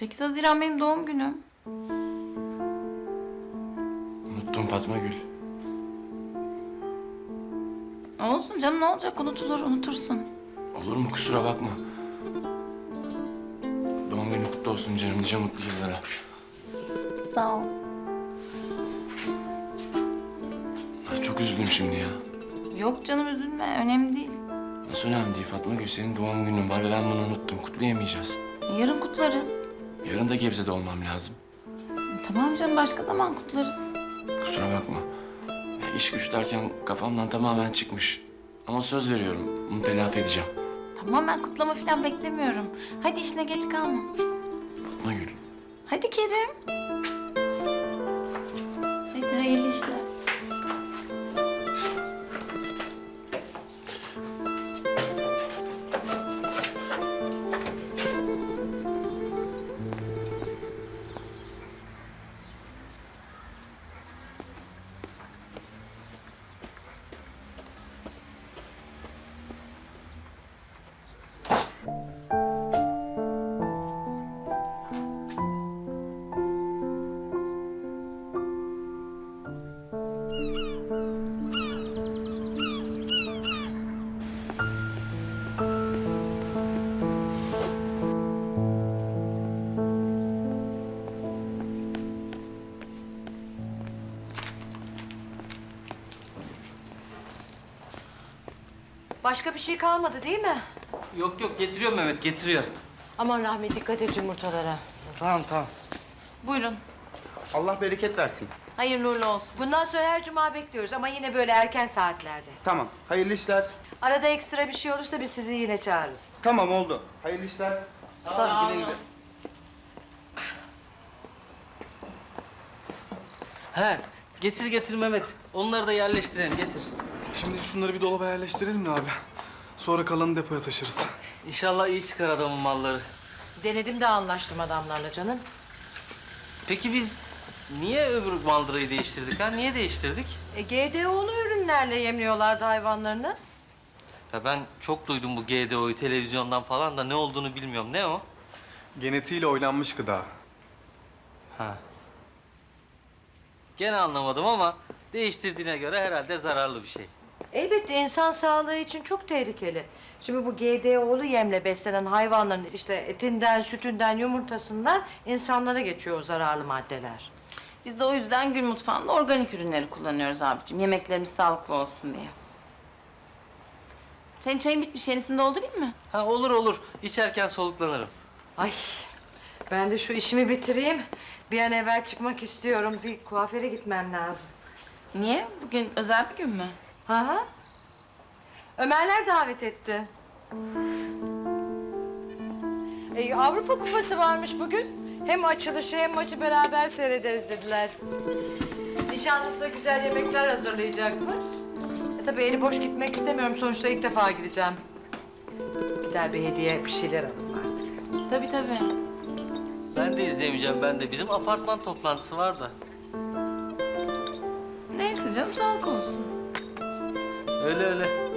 8 Haziran benim doğum günüm. Unuttum Fatma Gül. Olsun canım ne olacak unutulur unutursun. Olur mu kusura bakma. Doğum günü kutlu olsun canım nice mutlu yıllara. Sağ ol. Ay, Çok üzüldüm şimdi ya. Yok canım üzülme önemli değil. Nasıl önemli değil Fatma Gül senin doğum günün var ve ben bunu unuttum. Kutlayamayacağız. Yarın kutlarız. Yarın da Gebze'de olmam lazım. Tamam canım başka zaman kutlarız. Kusura bakma. Ya, iş güç derken kafamdan tamamen çıkmış. Ama söz veriyorum bunu telafi edeceğim. Tamam ben kutlama falan beklemiyorum. Hadi işine geç kalma. Fatma Gül. Hadi Kerim. Hadi hayırlı işler. Başka bir şey kalmadı değil mi? Yok yok getiriyor Mehmet getiriyor. Aman Rahmi dikkat et yumurtalara. Tamam tamam. Buyurun. Allah bereket versin. Hayırlı uğurlu olsun. Bundan sonra her cuma bekliyoruz ama yine böyle erken saatlerde. Tamam. Hayırlı işler. Arada ekstra bir şey olursa biz sizi yine çağırırız. Tamam oldu. Hayırlı işler. Sağ olun. He getir getir Mehmet. Onları da yerleştirelim getir. Şimdi şunları bir dolaba yerleştirelim mi abi? Sonra kalanı depoya taşırız. İnşallah iyi çıkar adamın malları. Denedim de anlaştım adamlarla canım. Peki biz niye öbür mandırayı değiştirdik ha? Niye değiştirdik? E, GDO'lu ürünlerle yemliyorlardı hayvanlarını. Ya ben çok duydum bu GDO'yu televizyondan falan da ne olduğunu bilmiyorum. Ne o? Genetiğiyle oynanmış gıda. Ha. Gene anlamadım ama değiştirdiğine göre herhalde zararlı bir şey. Elbette insan sağlığı için çok tehlikeli. Şimdi bu GDO'lu yemle beslenen hayvanların işte etinden, sütünden, yumurtasından insanlara geçiyor o zararlı maddeler. Biz de o yüzden gün mutfağında organik ürünleri kullanıyoruz abicim. Yemeklerimiz sağlıklı olsun diye. Senin çayın bitmiş yenisini doldurayım mı? Ha olur olur. İçerken soluklanırım. Ay ben de şu işimi bitireyim. Bir an evvel çıkmak istiyorum. Bir kuaföre gitmem lazım. Niye? Bugün özel bir gün mü? Ha ha. Ömerler davet etti. E, Avrupa Kupası varmış bugün. Hem açılışı hem maçı beraber seyrederiz dediler. Nişanlısı da güzel yemekler hazırlayacakmış. E, tabii eli boş gitmek istemiyorum. Sonuçta ilk defa gideceğim. Gider bir hediye bir şeyler alırım artık. Tabii tabii. Ben de izleyemeyeceğim ben de. Bizim apartman toplantısı var da. Neyse canım sağlık olsun. Öyle öyle.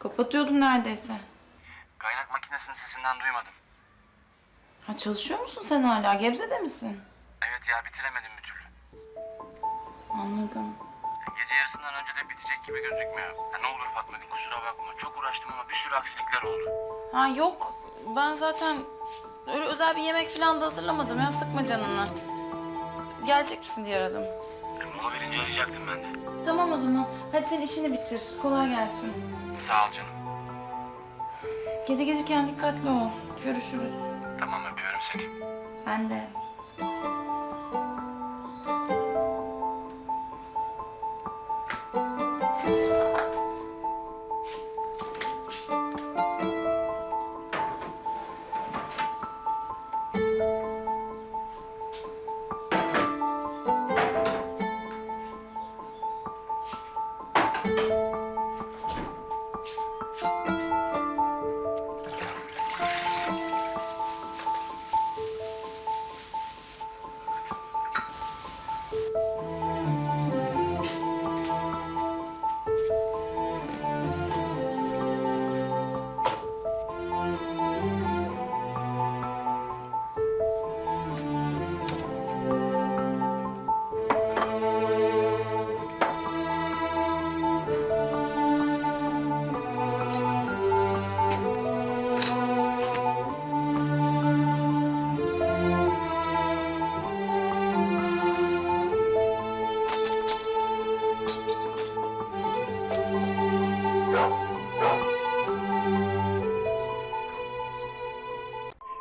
Kapatıyordum neredeyse. Kaynak makinesinin sesinden duymadım. Ha çalışıyor musun sen hala? Gebze'de misin? Evet ya bitiremedim bir türlü. Anladım. Gece yarısından önce de bitecek gibi gözükmüyor. Ya ne olur Fatma Gül kusura bakma. Çok uğraştım ama bir sürü aksilikler oldu. Ha yok. Ben zaten öyle özel bir yemek falan da hazırlamadım ya. Sıkma canını. Gelecek misin diye aradım. Mola verince arayacaktım ben de. Tamam o zaman. Hadi sen işini bitir. Kolay gelsin. Sağ ol canım. Gece gelirken dikkatli ol. Görüşürüz. Tamam öpüyorum seni. Ben de.